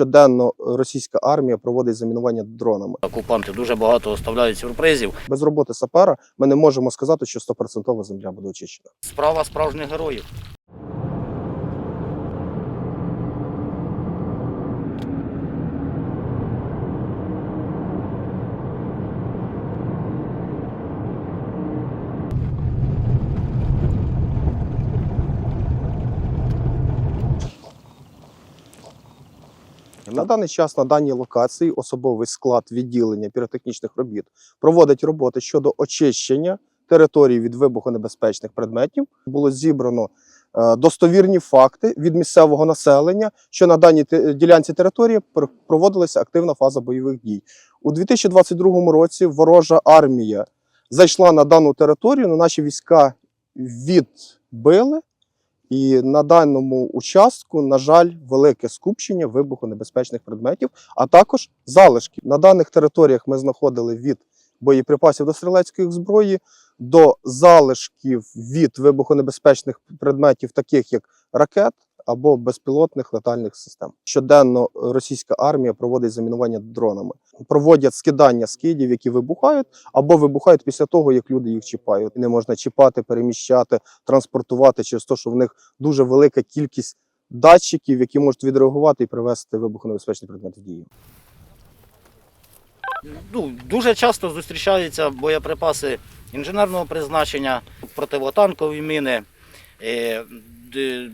щоденно російська армія проводить замінування дронами. Окупанти дуже багато оставляють сюрпризів. Без роботи сапера ми не можемо сказати, що 100% земля буде очищена. Справа справжніх героїв. На даний час на даній локації особовий склад відділення піротехнічних робіт проводить роботи щодо очищення території від вибухонебезпечних предметів. Було зібрано е, достовірні факти від місцевого населення, що на даній ділянці території проводилася активна фаза бойових дій. У 2022 році ворожа армія зайшла на дану територію, на наші війська відбили. І на даному участку, на жаль, велике скупчення вибухонебезпечних предметів, а також залишки. На даних територіях ми знаходили від боєприпасів до стрілецької зброї до залишків від вибухонебезпечних предметів, таких як ракет або безпілотних летальних систем. Щоденно російська армія проводить замінування дронами, проводять скидання скидів, які вибухають, або вибухають після того, як люди їх чіпають. Не можна чіпати, переміщати, транспортувати через те, що в них дуже велика кількість датчиків, які можуть відреагувати і привести вибухонебезпечний предмет в дію. Ну, дуже часто зустрічаються боєприпаси інженерного призначення, противотанкові міни.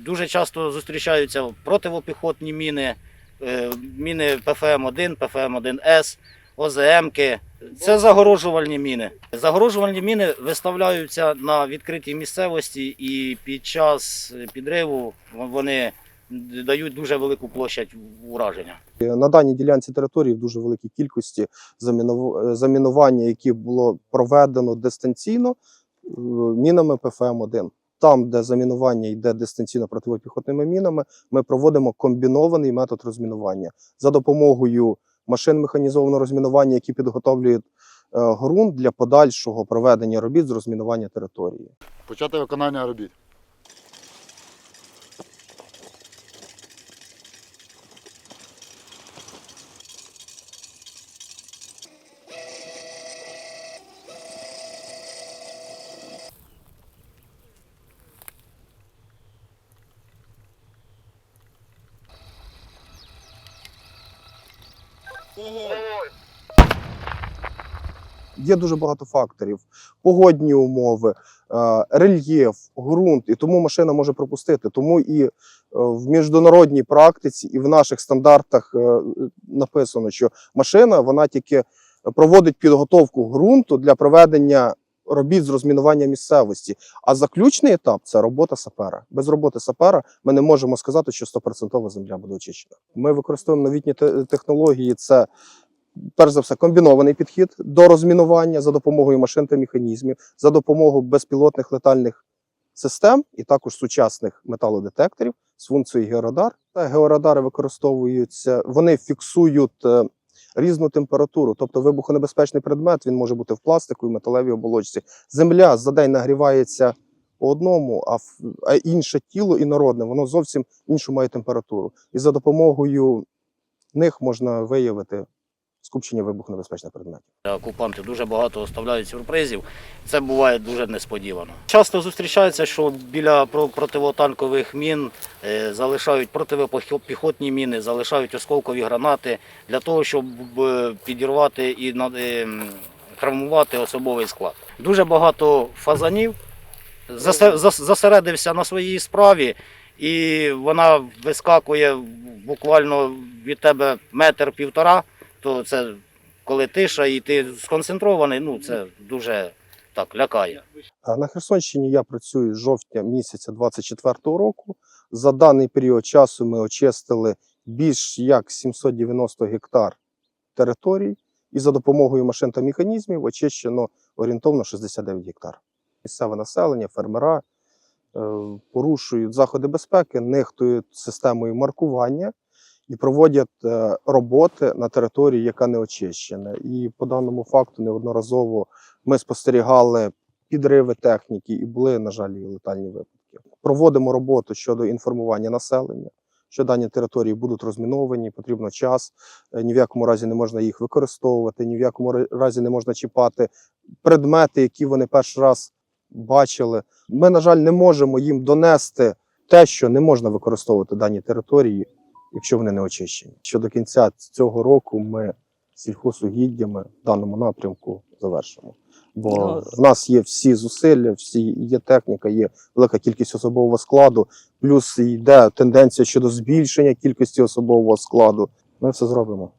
Дуже часто зустрічаються противопіхотні міни, е, міни ПФМ-1, ПФМ-1С, ОЗМки. Це загорожувальні міни. Загорожувальні міни виставляються на відкритій місцевості і під час підриву вони дають дуже велику площадь ураження. На даній ділянці території в дуже великій кількості замінування, які було проведено дистанційно е, мінами ПФМ-1. Там, де замінування йде дистанційно противопіхотними мінами, ми проводимо комбінований метод розмінування за допомогою машин механізованого розмінування, які підготовлюють е, ґрунт для подальшого проведення робіт з розмінування території. Почати виконання робіт. Є дуже багато факторів: погодні умови, е, рельєф, ґрунт, і тому машина може пропустити. Тому і е, в міжнародній практиці, і в наших стандартах е, написано, що машина вона тільки проводить підготовку ґрунту для проведення робіт з розмінування місцевості. А заключний етап це робота сапера. Без роботи сапера ми не можемо сказати, що 100% земля буде очищена. Ми використовуємо новітні технології. Це перш за все, комбінований підхід до розмінування за допомогою машин та механізмів, за допомогою безпілотних летальних систем і також сучасних металодетекторів з функцією георадар. Та георадари використовуються, вони фіксують е, різну температуру, тобто вибухонебезпечний предмет він може бути в пластику і металевій оболочці. Земля за день нагрівається по одному, а, а інше тіло інородне, воно зовсім іншу має температуру. І за допомогою них можна виявити скупчення вибухонебезпечних предметів. Окупанти дуже багато оставляють сюрпризів. Це буває дуже несподівано. Часто зустрічається, що біля противотанкових мін е, залишають протипіхотні міни, залишають осколкові гранати для того, щоб е, підірвати і е, травмувати особовий склад. Дуже багато фазанів засе- зас- зосередився на своїй справі, і вона вискакує буквально від тебе метр-півтора, то це коли тиша і ти сконцентрований, ну це дуже так лякає. На Херсонщині я працюю з жовтня місяця 24-го року. За даний період часу ми очистили більш як 790 гектар територій, і за допомогою машин та механізмів очищено орієнтовно 69 гектар. Місцеве населення, фермера е, порушують заходи безпеки, нехтують системою маркування і проводять е, роботи на території, яка не очищена. І по даному факту неодноразово ми спостерігали підриви техніки і були, на жаль, летальні випадки. Проводимо роботу щодо інформування населення, що дані території будуть розміновані, потрібно час. Е, Ні в якому разі не можна їх використовувати, ні в якому разі не можна чіпати предмети, які вони перший раз бачили. Ми, на жаль, не можемо їм донести те, що не можна використовувати дані території, якщо вони не очищені. Що до кінця цього року ми сільхозугіддями в даному напрямку завершимо. Бо Ну, в нас є всі зусилля, всі є техніка, є велика кількість особового складу, плюс йде тенденція щодо збільшення кількості особового складу. Ми все зробимо.